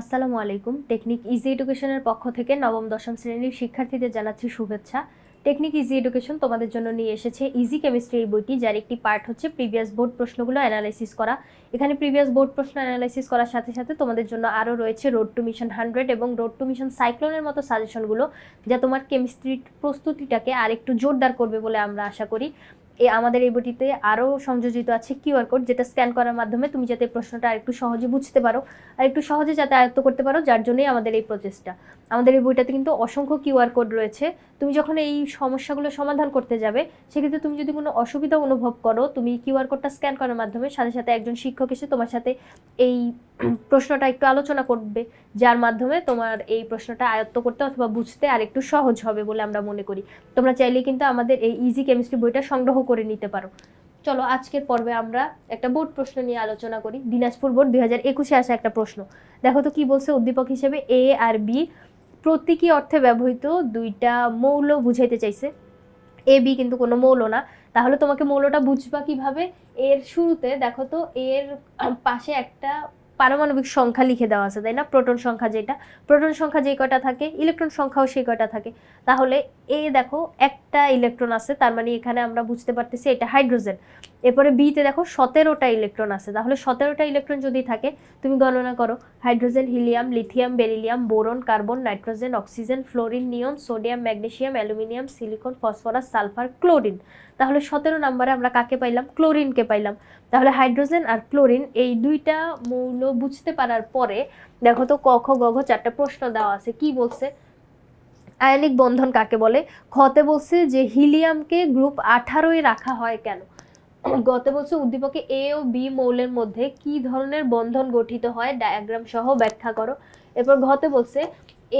আসসালামু আলাইকুম। Technique easy এডুকেশনের পক্ষ থেকে নবম, দশম শ্রেণির শিক্ষার্থীদের জানাচ্ছি শুভেচ্ছা। টেকনিক ইজি এডুকেশন তোমাদের জন্য নিয়ে এসেছে ইজি কেমিস্ট্রি এই বইটি, যার একটি পার্ট হচ্ছে প্রিভিয়াস বোর্ড প্রশ্নগুলো অ্যানালাইসিস করা। এখানে প্রিভিয়াস বোর্ড প্রশ্ন অ্যানালাইসিস করার সাথে সাথে তোমাদের জন্য আরও রয়েছে রোড টু মিশন হান্ড্রেড এবং রোড টু মিশন সাইক্লোনের মতো সাজেশনগুলো, যা তোমার কেমিস্ট্রির প্রস্তুতিটাকে আরেকটু জোরদার করবে বলে আমরা আশা করি। এ আমাদের এই বইটিতে আরও সংযোজিত আছে কিউআর কোড, যেটা স্ক্যান করার মাধ্যমে তুমি যাতে প্রশ্নটা আরেকটু সহজে বুঝতে পারো আর একটু সহজে যাতে আয়ত্ত করতে পারো, যার জন্যই আমাদের এই প্রচেষ্টা আমাদের এই বইটাতে কিন্তু অসংখ্য কিউআর কোড রয়েছে। তুমি যখন এই সমস্যাগুলো সমাধান করতে যাবে, সেক্ষেত্রে তুমি যদি কোনো অসুবিধা অনুভব করো, তুমি কিউআর কোডটা স্ক্যান করার মাধ্যমে সাথে সাথে একজন শিক্ষক এসে তোমার সাথে এই প্রশ্নটা একটু আলোচনা করবে, যার মাধ্যমে তোমার এই প্রশ্নটা আয়ত্ত করতে অথবা বুঝতে আর একটু সহজ হবে বলে আমরা মনে করি। তোমরা চাইলে কিন্তু আমাদের এই ইজি কেমিস্ট্রি বইটা সংগ্রহ করে নিতে পারো। চলো আজকের পর্বে আমরা একটা বোর্ড প্রশ্ন নিয়ে আলোচনা করি। দিনাজপুর বোর্ড দুই হাজার একুশে আসা একটা প্রশ্ন। দেখো তো কি বলছে উদ্দীপক হিসেবে? এ আর বি প্রতীকী অর্থে ব্যবহৃত দুইটা মৌল বুঝাইতে চাইছে। এ বি কিন্তু কোনো মৌল না। তাহলে তোমাকে মৌলটা বুঝবা কীভাবে? এর শুরুতে দেখো তো এর পাশে একটা পারমাণবিক সংখ্যা লিখে দেওয়া আছে, তাই না? প্রোটন সংখ্যা যেটা। প্রোটন সংখ্যা যে কয়টা থাকে? ইলেকট্রন সংখ্যাও সেই কয়টা থাকে। তাহলে এ দেখো একটা ইলেকট্রন আছে, তার মানে এখানে আমরা বুঝতে পারতেছি এটা হাইড্রোজেন এরপরে বিতে দেখো সতেরোটা ইলেকট্রন আছে, তাহলে সতেরোটা ইলেকট্রন যদি থাকে, তুমি গণনা করো hydrogen helium lithium beryllium boron carbon nitrogen oxygen fluorine neon sodium magnesium aluminium silicon phosphorus sulphur chlorine তাহলে সতেরো নম্বরে আমরা কাকে পাইলাম? ক্লোরিনকে পাইলাম। তাহলে হাইড্রোজেন আর ক্লোরিন এই দুইটা মৌল বুঝতে পারার পরে, দেখো তো ক, খ চারটা প্রশ্ন দেওয়া আছে। কি বলছে? আয়নিক বন্ধন কাকে বলে? খতে বলছে যে হিলিয়ামকে গ্রুপ আঠারোয় রাখা হয় কেন? গতে বলছে উদ্দীপকে এ ও বি মৌলের মধ্যে কি ধরনের বন্ধন গঠিত হয়? ডায়াগ্রাম সহ ব্যাখ্যা করো। এরপর ঘতে বলছে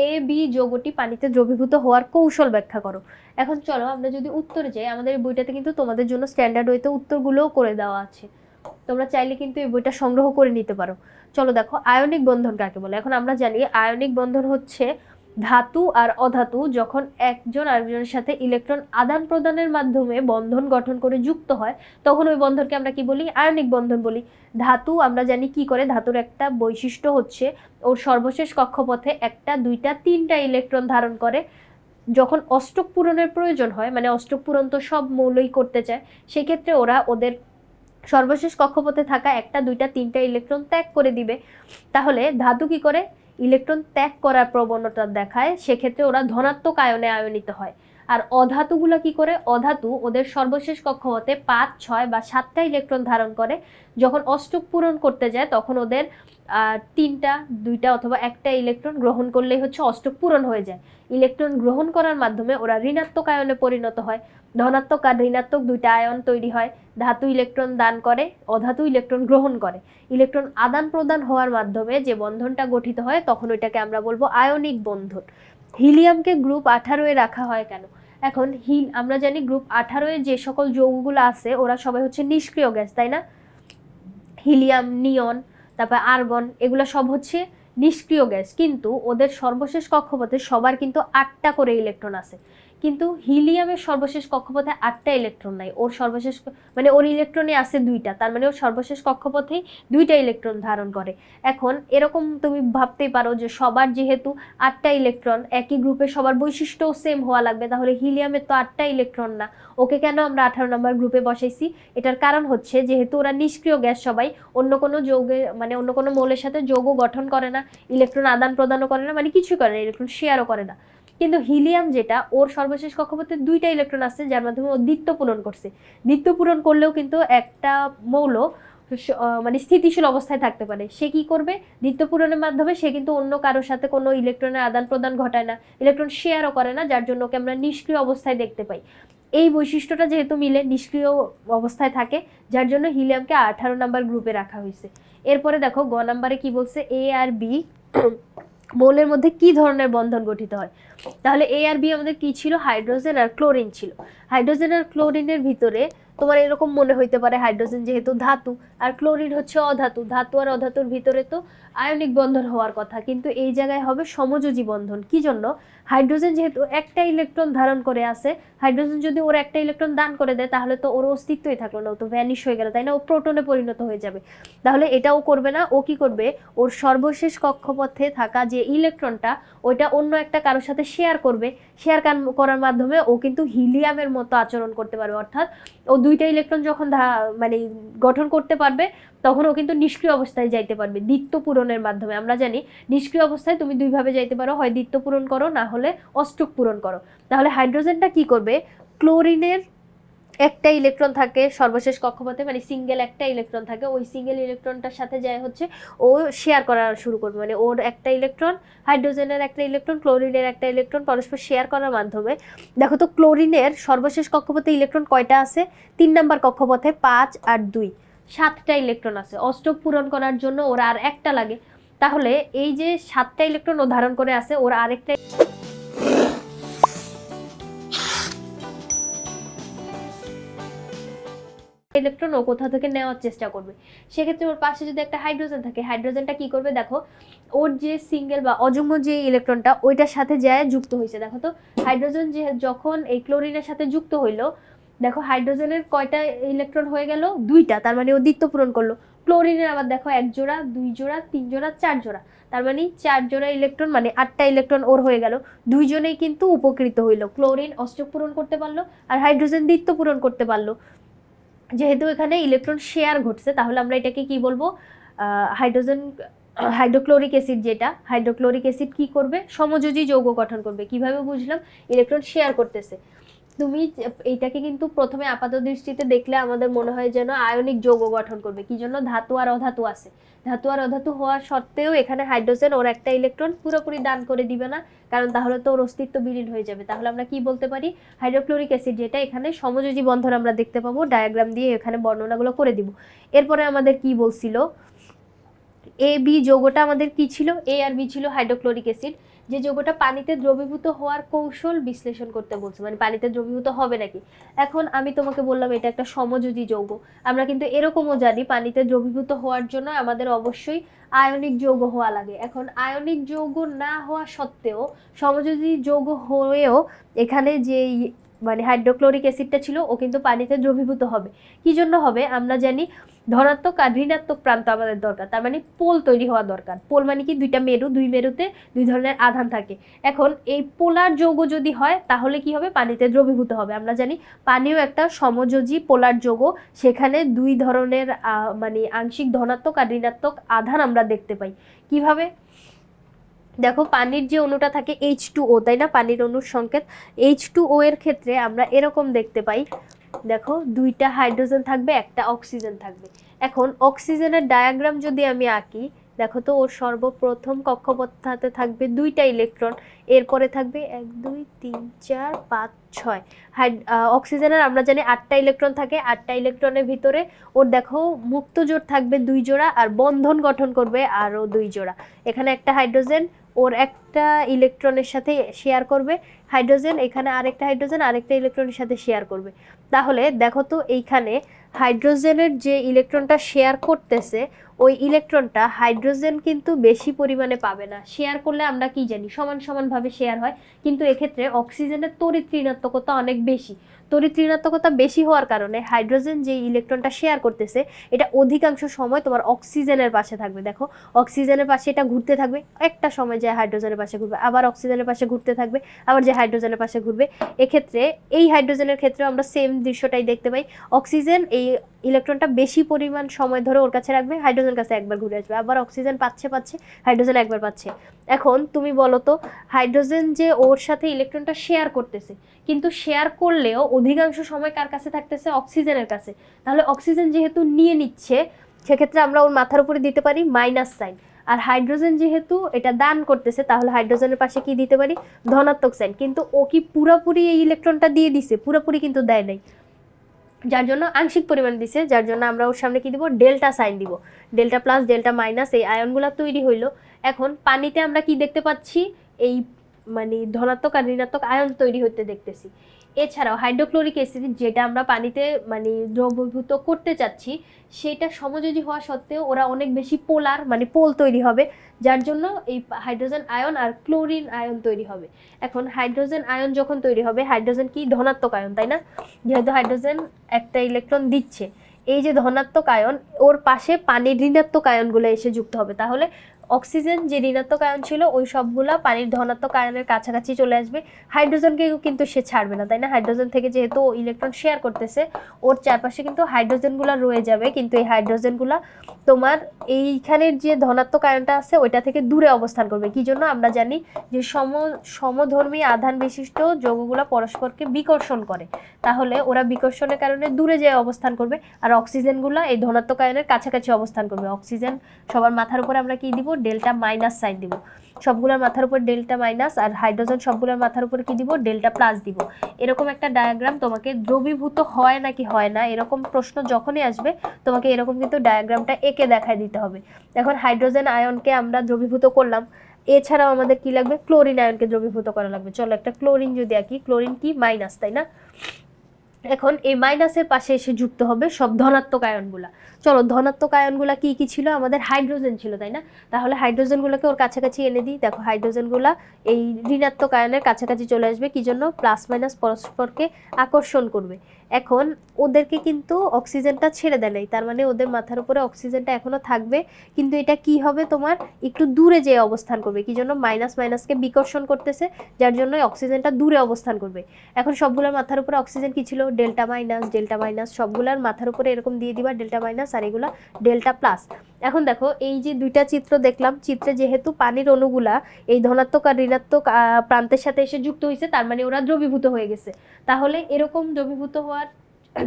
এ বি যৌগটি পানিতে দ্রবীভূত হওয়ার কৌশল ব্যাখ্যা করো। এখন চলো আমরা যদি উত্তরে যাই, আমাদের এই বইটাতে কিন্তু তোমাদের জন্য স্ট্যান্ডার্ড ওয়েতে উত্তরগুলোও করে দেওয়া আছে। তোমরা চাইলে কিন্তু এই বইটা সংগ্রহ করে নিতে পারো। চলো দেখো, আয়নিক বন্ধন কাকে বলে? এখন আমরা জানি আয়নিক বন্ধন হচ্ছে ধাতু আর অধাতু যখন একজন আরেকজনের সাথে ইলেকট্রন আদান প্রদানের মাধ্যমে বন্ধন গঠন করে যুক্ত হয়, তখন ওই বন্ধনকে আমরা কি বলি? আয়নিক বন্ধন বলি। ধাতু আমরা জানি কি করে? ধাতুর একটা বৈশিষ্ট্য হচ্ছে, ওর সর্বশেষ কক্ষপথে একটা, দুইটা, তিনটা ইলেকট্রন ধারণ করে। যখন অষ্টক পূরণের প্রয়োজন হয় মানে অষ্টক পূরণ তো সব মৌলই করতে চায়, সেক্ষেত্রে ওরা ওদের সর্বশেষ কক্ষপথে থাকা একটা, দুইটা, তিনটা ইলেকট্রন ত্যাগ করে দিবে। তাহলে ধাতু কি করে? ইলেকট্রন ত্যাগ করার প্রবণতা দেখায় সেক্ষেত্রে ওরা ধনাত্মক আয়নে আয়নিত হয়। আর অধাতুগুলো কি করে? অধাতু ওদের সর্বশেষ কক্ষপথে পাঁচ, ছয় বা সাতটা ইলেকট্রন ধারণ করে। যখন অষ্টক পূরণ করতে যায়, তখন ওদের তিনটা, দুইটা অথবা একটা ইলেকট্রন গ্রহণ করলেই হচ্ছে অষ্টক পূরণ হয়ে যায়। ইলেকট্রন গ্রহণ করার মাধ্যমে ওরা ঋণাত্মক আয়নে পরিণত হয়। ধনাত্মক আর ঋণাত্মক দুইটা আয়ন তৈরি হয়। ধাতু ইলেকট্রন দান করে, অধাতু ইলেকট্রন গ্রহণ করে। ইলেকট্রন আদান প্রদান হওয়ার মাধ্যমে যে বন্ধনটা গঠিত হয়, তখন ওইটাকে আমরা বলব আয়নিক বন্ধন। হিলিয়ামকে গ্রুপ আঠারোয় রাখা হয় কেন? এখন হিল, আমরা জানি গ্রুপ আঠারোয় যে সকল যৌগগুলো আছে, ওরা সবাই হচ্ছে নিষ্ক্রিয় গ্যাস, তাই না? হিলিয়াম, নিয়ন, তারপর আর্গন, এগুলো সব হচ্ছে নিষ্ক্রিয় গ্যাস। কিন্তু ওদের সর্বশেষ কক্ষপথে সবার কিন্তু আটটা করে ইলেকট্রন আছে। কিন্তু হিলিয়ামের সর্বশেষ কক্ষপথে আটটা ইলেকট্রন নাই। ওর সর্বশেষ মানে ওর ইলেকট্রনে আছে দুইটা, তার মানে ওর সর্বশেষ কক্ষপথেই দুইটা ইলেকট্রন ধারণ করে। এখন এরকম তুমি ভাবতেই পারো যে সবার যেহেতু আটটা ইলেকট্রন, একই গ্রুপে সবার বৈশিষ্ট্যও সেম হওয়া লাগবে। তাহলে হিলিয়ামের তো আটটা ইলেকট্রন না। ওকে কেন আমরা আঠারো নম্বর গ্রুপে বসাইছি? এটার কারণ হচ্ছে যেহেতু ওরা নিষ্ক্রিয় গ্যাস সবাই, অন্য কোনো যৌগে মানে অন্য কোনো মৌলের সাথে যৌগ গঠন করে না, ইলেকট্রন আদান প্রদানও করে না মানে কিছুই করে না, ইলেকট্রন শেয়ারও করে না। কিন্তু হিলিয়াম যেটা, ওর সর্বশেষ কক্ষপথে দুইটা ইলেকট্রন আছে যার মাধ্যমে ও দ্বিত্ব পূরণ করছে। দ্বিত্ব পূরণ করলেও কিন্তু একটা মৌল মানে স্থিতিশীল অবস্থায় থাকতে পারে। সে কি করবে? দ্বিত্ব পূরণের মাধ্যমে সে কিন্তু অন্য কারোর সাথে কোনো ইলেকট্রনের আদান প্রদান ঘটায় না। ইলেকট্রন শেয়ারও করে না, যার জন্য ওকে আমরা নিষ্ক্রিয় অবস্থায় দেখতে পাই। এই বৈশিষ্ট্যটা যেহেতু মিলে, নিষ্ক্রিয় অবস্থায় থাকে, যার জন্য হিলিয়ামকে আঠারো নাম্বার গ্রুপে রাখা হয়েছে। এরপরে দেখো, গ নাম্বারে কি বলছে? এ আর বি মৌলের মধ্যে কি ধরনের বন্ধন গঠিত হয়? তাহলে এ আর বি আমাদের কি ছিল? হাইড্রোজেন আর ক্লোরিন ছিল। হাইড্রোজেন আর ক্লোরিনের ভিতরে তোমার এরকম মনে হইতে পারে হাইড্রোজেন যেহেতু ধাতু আর ক্লোরিন হচ্ছে অধাতু। ধাতু আর অধাতুর ভিতরে তো আয়নিক বন্ধন হওয়ার কথা, কিন্তু এই জায়গায় হবে সমযোজী বন্ধন। কি জন্য? হাইড্রোজেন যেহেতু একটা ইলেকট্রন ধারণ করে আছে, হাইড্রোজেন যদি ওর একটা ইলেকট্রন দান করে দেয়, তাহলে তো ওর অস্তিত্বই থাকল না, ও তো ভ্যানিশ হয়ে গেল, তাই না? ও প্রোটনে পরিণত হয়ে যাবে। তাহলে এটাও করবে না, ও কি করবে? ওর সর্বশেষ কক্ষপথে থাকা যে ইলেকট্রনটা, ওইটা অন্য একটা কারোর সাথে শেয়ার করবে। শেয়ার করার মাধ্যমে ও কিন্তু হিলিয়ামের মতো আচরণ করতে পারবে। অর্থাৎ ও দুইটা ইলেকট্রন যখন মানে গঠন করতে পারবে, তখন ও কিন্তু নিষ্ক্রিয় অবস্থায় যাইতে পারবে, দ্বিত্ব পূরণের মাধ্যমে। আমরা জানি নিষ্ক্রিয় অবস্থায় তুমি দুইভাবে যাইতে পারো, হয় দ্বিত্ব পূরণ করো, না হলে অষ্টক পূরণ করো। তাহলে হাইড্রোজেনটা কি করবে? ক্লোরিনের একটা ইলেকট্রন থাকে, সর্বশেষ কক্ষপথে মানে সিঙ্গেল একটা ইলেকট্রন থাকে। ওই সিঙ্গেল ইলেকট্রনটার সাথে যায় হচ্ছে, ও শেয়ার করা শুরু করবে। মানে ওর একটা ইলেকট্রন হাইড্রোজেনের একটা ইলেকট্রন ক্লোরিনের একটা ইলেকট্রন পরস্পর শেয়ার করার মাধ্যমে। দেখো তো ক্লোরিনের সর্বশেষ কক্ষপথে ইলেকট্রন কয়টা আছে? তিন নাম্বার কক্ষপথে পাঁচ আর দুই। সাতটা ইলেকট্রন আছে। অষ্টক পূরণ করার জন্য ওর আর একটা লাগে। তাহলে এই যে সাতটা ইলেকট্রন ও ধারণ করে আছে, ওর আরেকটা ইলেকট্রন ও কোথাও থেকে নেওয়ার চেষ্টা করবে? সেক্ষেত্রে ওর পাশে যদি একটা হাইড্রোজেন থাকে হাইড্রোজেনটা কি করবে? দেখো, ওর যে সিঙ্গেল বা অযুগ্ম যে ইলেকট্রনটা ওইটার সাথে যায় যুক্ত হয়েছে। দেখো তো হাইড্রোজেন যে যখন এই ক্লোরিনের সাথে যুক্ত হইল, দেখো হাইড্রোজেনের কয়টা ইলেকট্রন হয়ে গেল? দুইটা। তার মানে ও দ্বিত্ব পূরণ করল। ক্লোরিনের আবার দেখো এক জোড়া, দুই জোড়া, তিন জোড়া, চার জোড়া। তার মানে চার জোড়া ইলেকট্রন মানে আটটা ইলেকট্রন ওর হয়ে গেল। দুইজনেই কিন্তু উপকৃত হইল। ক্লোরিন অষ্টক পূরণ করতে পারল আর হাইড্রোজেন দ্বিত্ব পূরণ করতে পারল। যেহেতু এখানে ইলেকট্রন শেয়ার ঘটছে, তাহলে আমরা এটাকে কি বলব? হাইড্রোজেন হাইড্রোক্লোরিক অ্যাসিড যেটা হাইড্রোক্লোরিক অ্যাসিড কি করবে? সমযোজী যৌগ গঠন করবে। কীভাবে বুঝলাম? ইলেকট্রন শেয়ার করতেছে। তুমি এইটাকে কিন্তু প্রথমে আপাত দৃষ্টিতে দেখলে আমাদের মনে হয় যেন আয়নিক যৌগ গঠন করবে। কি জন্য? ধাতু আর অধাতু আছে। ধাতু আর অধাতু হওয়া সত্ত্বেও এখানে হাইড্রোজেন ওর একটা ইলেকট্রন পুরোপুরি দান করে দিবে না, কারণ তাহলে তো ওর অস্তিত্ব বিলীন হয়ে যাবে। তাহলে আমরা কি বলতে পারি? হাইড্রোক্লোরিক অ্যাসিড, যেটা এখানে সমযোজী বন্ধন আমরা দেখতে পাবো, ডায়াগ্রাম দিয়ে এখানে বর্ণনাগুলো করে দিব। এরপরে আমাদের কি বলছিল? এ বি যৌগটা আমাদের কি ছিল? এ আর বি ছিল হাইড্রোক্লোরিক অ্যাসিড। যে যৌগটা পানিতে দ্রবীভূত হওয়ার কৌশল বিশ্লেষণ করতে বলছে মানে পানিতে দ্রবীভূত হবে নাকি? এখন আমি তোমাকে বললাম, এটা একটা সমযোজী যৌগ। আমরা কিন্তু এরকমও জানি, পানিতে দ্রবীভূত হওয়ার জন্য আমাদের অবশ্যই আয়নিক যৌগ হওয়া লাগে। এখন আয়নিক যৌগ না হওয়া সত্ত্বেও, সমযোজী যৌগ হয়েও এখানে যে মানে হাইড্রোক্লোরিক অ্যাসিডটা ছিল, ও কিন্তু পানিতে দ্রবীভূত হবে। কি জন্য হবে? আমরা জানি ধনাত্মক আর ঋণাত্মক প্রান্ত আমাদের দরকার। তার মানে পোল তৈরি হওয়া দরকার। পোল মানে কি? দুইটা মেরু, দুই মেরুতে দুই ধরনের আধান থাকে। এখন এই পোলার যৌগ যদি হয়, তাহলে কি হবে? পানিতে দ্রবীভূত হবে। আমরা জানি পানিও একটা সমযোজী পোলার যৌগ। সেখানে দুই ধরনের মানে আংশিক ধনাত্মক আর ঋণাত্মক আধান আমরা দেখতে পাই। কীভাবে? দেখো, পানির যে অণুটা থাকে এইচ টু ও তাই না? পানির অণুর সংকেত। এইচ টু ও এর ক্ষেত্রে আমরা এরকম দেখতে পাই। দেখো, দুইটা হাইড্রোজেন থাকবে, একটা অক্সিজেন থাকবে। এখন অক্সিজেনের ডায়াগ্রাম যদি আমি আঁকি, দেখো তো, ওর সর্বপ্রথম কক্ষপথে থাকবে দুইটা ইলেকট্রন এরপরে থাকবে এক, দুই, তিন, চার, পাঁচ, ছয়। হাইড অক্সিজেনের আমরা জানি আটটা ইলেকট্রন থাকে, আটটা ইলেকট্রনের ভিতরে ওর দেখো মুক্ত জোড় থাকবে দুই জোড়া, আর বন্ধন গঠন করবে আরও দুই জোড়া। এখানে একটা হাইড্রোজেন ওর একটা ইলেকট্রনের সাথে শেয়ার করবে হাইড্রোজেন এখানে আরেকটা হাইড্রোজেন আরেকটা ইলেকট্রনের সাথে শেয়ার করবে। তাহলে দেখো তো এইখানে হাইড্রোজেনের যে ইলেকট্রনটা শেয়ার করতেছে, ওই ইলেকট্রনটা হাইড্রোজেন কিন্তু বেশি পরিমাণে পাবে না। শেয়ার করলে আমরা কি জানি? সমান সমানভাবে শেয়ার হয়। কিন্তু এক্ষেত্রে অক্সিজেনের তড়িৎ ঋণাত্মকতা অনেক বেশি। তড়িৎ ঋণাত্মকতা বেশি হওয়ার কারণে হাইড্রোজেন যে ইলেকট্রনটা শেয়ার করতেছে, এটা অধিকাংশ সময় তোমার অক্সিজেনের পাশে থাকবে। দেখো, অক্সিজেনের পাশে এটা ঘুরতে থাকবে, একটা সময় যে হাইড্রোজেনের পাশে ঘুরবে, আবার অক্সিজেনের পাশে ঘুরতে থাকবে, আবার যে হাইড্রোজেনের পাশে ঘুরবে। এক্ষেত্রে, এই হাইড্রোজেনের ক্ষেত্রেও আমরা সেম দৃশ্যটাই দেখতে পাই। অক্সিজেন এই ইলেকট্রনটা বেশি পরিমাণ সময় ধরে ওর কাছে রাখবে হাইড্রোজেন কাছে একবার ঘুরে আসবে। আবার অক্সিজেন পাচ্ছে পাচ্ছে হাইড্রোজেন একবার পাচ্ছে। এখন তুমি বলো তো হাইড্রোজেন যে ওর সাথে ইলেকট্রনটা শেয়ার করতেছে, কিন্তু শেয়ার করলেও অধিকাংশ সময় কার কাছে থাকতেছে? অক্সিজেনের কাছে। তাহলে অক্সিজেন যেহেতু নিয়ে নিচ্ছে, সেক্ষেত্রে আমরা ওর মাথার উপরে দিতে পারি মাইনাস সাইন আর হাইড্রোজেন যেহেতু এটা দান করতেছে, তাহলে হাইড্রোজেনের পাশে কি দিতে পারি? ধনাত্মক সাইন কিন্তু ও কি পুরোপুরি এই ইলেকট্রনটা দিয়ে দিছে? পুরোপুরি কিন্তু দেয় নাই। যার জন্য আংশিক পরিমাণ দিছে, যার জন্য আমরা ওর সামনে কি দিব? ডেল্টা সাইন দিব। ডেল্টা প্লাস ডেল্টা মাইনাস এই আয়নগুলো তৈরি হইল। এখন পানিতে আমরা কি দেখতে পাচ্ছি? এই মানে ধনাত্মক আর ঋণাত্মক আয়ন তৈরি হতে দেখতেছি। এছাড়াও হাইড্রোক্লোরিক অ্যাসিড যেটা আমরা পানিতে মানে দ্রবীভূত করতে চাচ্ছি, সেটা সমযোজী হওয়া সত্ত্বেও ওরা অনেক বেশি পোলার মানে পোল তৈরি হবে, যার জন্য এই হাইড্রোজেন আয়ন আর ক্লোরিন আয়ন তৈরি হবে। এখন হাইড্রোজেন আয়ন যখন তৈরি হবে, হাইড্রোজেন কি? ধনাত্মক আয়ন, তাই না? যেহেতু হাইড্রোজেন একটা ইলেকট্রন দিচ্ছে, এই যে ধনাত্মক আয়ন, ওর পাশে পানির ঋণাত্মক আয়নগুলো এসে যুক্ত হবে। তাহলে অক্সিজেন যে ঋণাত্মক আয়ন ছিল, ওই সবগুলা পানির ধনাত্মক আয়নের কাছাকাছি চলে আসবে। হাইড্রোজেনকে কিন্তু সে ছাড়বে না, তাই না? হাইড্রোজেন থেকে যেহেতু ইলেকট্রন শেয়ার করতেছে, ওর চারপাশে কিন্তু হাইড্রোজেনগুলো রয়ে যাবে। কিন্তু এই হাইড্রোজেনগুলো তোমার এইখানের যে ধনাত্মক আয়নটা আছে, ওইটা থেকে দূরে অবস্থান করবে। কি জন্য? আমরা জানি যে সম, সমধর্মী আধান বিশিষ্ট যৌগগুলো পরস্পরকে বিকর্ষণ করে। তাহলে ওরা বিকর্ষণের কারণে দূরে যেয়ে অবস্থান করবে, আর অক্সিজেনগুলো এই ধনাত্মক আয়নের কাছাকাছি অবস্থান করবে। অক্সিজেন সবার মাথার উপরে আমরা কি দিব? ডেল্টা মাইনাস সাইন দিব। সবগুলোর মাথার উপর ডেল্টা মাইনাস আর হাইড্রোজেন সবগুলোর মাথার উপর কি দিব? ডেল্টা প্লাস দিব। এরকম একটা ডায়াগ্রাম তোমাকে দ্রবীভূত হয় নাকি হয় না, এরকম প্রশ্ন যখনই আসবে, তোমাকে এরকম কিন্তু ডায়াগ্রামটা এঁকে দেখায় দিতে হবে। এখন হাইড্রোজেন আয়নকে আমরা দ্রবীভূত করলাম। এছাড়াও আমাদের কি লাগবে? ক্লোরিন আয়নকে দ্রবীভূত করা লাগবে। চলো একটা ক্লোরিন যদি আঁকি, ক্লোরিন কি? মাইনাস, তাই না? এখন এই মাইনাসের পাশে এসে যুক্ত হবে সব ধনাত্মক আয়নগুলা। চলো, ধনাত্মক আয়নগুলা কি কি ছিল? আমাদের হাইড্রোজেন ছিল, তাই না? তাহলে হাইড্রোজেনগুলোকে ওর কাছাকাছি এনে দিই। দেখো হাইড্রোজেনগুলা এই ঋণাত্মক আয়নের কাছাকাছি চলে আসবে। কি জন্য? প্লাস মাইনাস পরস্পরকে আকর্ষণ করবে। এখন ওদেরকে কিন্তু অক্সিজেনটা ছেড়ে দেয় নাই। তার মানে ওদের মাথার উপরে অক্সিজেনটা এখনও থাকবে। কিন্তু এটা কি হবে তোমার? একটু দূরে যেয়ে অবস্থান করবে। কি জন্য? মাইনাস মাইনাসকে বিকর্ষণ করতেছে, যার জন্য অক্সিজেনটা দূরে অবস্থান করবে। এখন সবগুলোর মাথার উপরে অক্সিজেন কি ছিল? ডেল্টা মাইনাস ডেল্টা মাইনাস সবগুলোর মাথার উপরে এরকম দিয়ে দিবা ডেল্টা মাইনাস আর এগুলা ডেল্টা প্লাস এখন দেখো, এই যে দুইটা চিত্র দেখলাম, চিত্রে যেহেতু পানির অণুগুলা এই ধনাত্মক আর ঋণাত্মক প্রান্তের সাথে এসে যুক্ত হয়েছে তার মানে ওরা দ্রবীভূত হয়ে গেছে। তাহলে এরকম দ্রবীভূত হওয়ার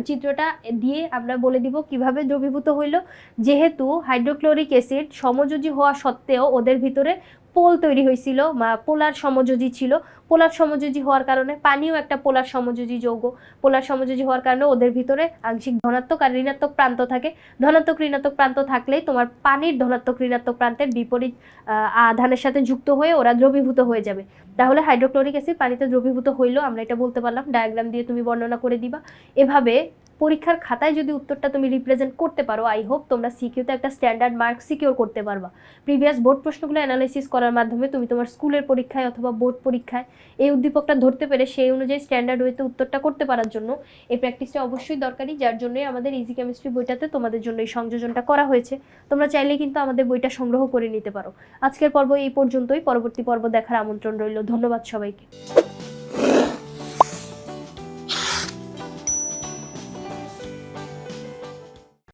চিত্রটা দিয়ে আমরা বলে দিব কীভাবে দ্রবীভূত হইল। যেহেতু হাইড্রোক্লোরিক অ্যাসিড সমযোজী হওয়া সত্ত্বেও ওদের ভিতরে পোল তৈরি হয়েছিল পোলার সমযোজী ছিল। পোলার সমযোজী হওয়ার কারণে পানিও একটা পোলার সমযোজী যৌগ। পোলার সমযোজী হওয়ার কারণে ওদের ভিতরে আংশিক ধনাত্মক আর ঋণাত্মক প্রান্ত থাকে। ধনাত্মক, ঋণাত্মক প্রান্ত থাকলেই তোমার পানির ধনাত্মক, ঋণাত্মক প্রান্তের বিপরীত আধানের সাথে যুক্ত হয়ে ওরা দ্রবীভূত হয়ে যাবে। তাহলে হাইড্রোক্লোরিক অ্যাসিড পানিতে দ্রবীভূত হইল, আমরা এটা বলতে পারলাম। ডায়াগ্রাম দিয়ে তুমি বর্ণনা করে দিবা। এভাবে পরীক্ষার খাতায় যদি উত্তরটা তুমি রিপ্রেজেন্ট করতে পারো আই হোপ তোমরা সিকিউতে একটা স্ট্যান্ডার্ড মার্ক সিকিউর করতে পারবা। প্রিভিয়াস বোর্ড প্রশ্নগুলো অ্যানালাইসিস করার মাধ্যমে তুমি তোমার স্কুলের পরীক্ষায় অথবা বোর্ড পরীক্ষায় এই উদ্দীপকটা ধরতে পেরে সেই অনুযায়ী স্ট্যান্ডার্ড ওয়েতে উত্তরটা করতে পারার জন্য এই প্র্যাকটিসটা অবশ্যই দরকারি, যার জন্যই আমাদের ইজি কেমিস্ট্রি বইটাতে তোমাদের জন্য এই সংযোজনটা করা হয়েছে। তোমরা চাইলে কিন্তু আমাদের বইটা সংগ্রহ করে নিতে পারো। আজকের পর্ব এই পর্যন্তই, পরবর্তী পর্ব দেখার আমন্ত্রণ রইল। ধন্যবাদ সবাইকে।